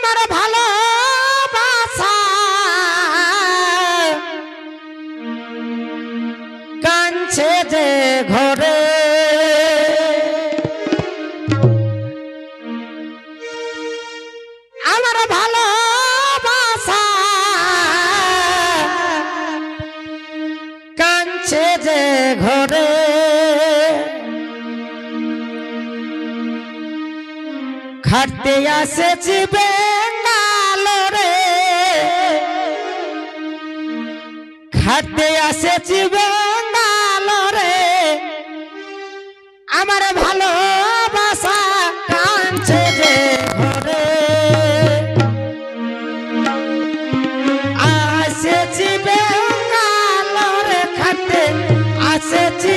আমার ভালো কাঞ্চে যে ঘরে খাটতে আসেছি বেঙ্গালো রে। খাটতে আসেছি বেঙ্গালো রে। আমার ভালো কাঁদছে আসেছি বেঙ্গালো খাটতে আসেছি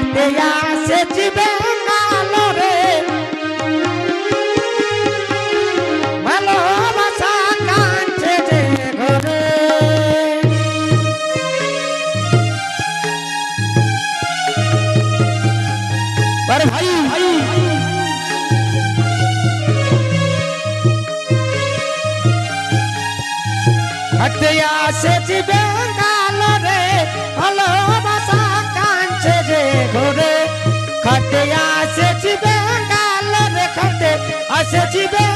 বটে আসে জীবে কালো রে। ভালোবাসা কাছে যে ঘরে। আরে ভাই ভাই। হাতে আসে জীবে এসেছি বে।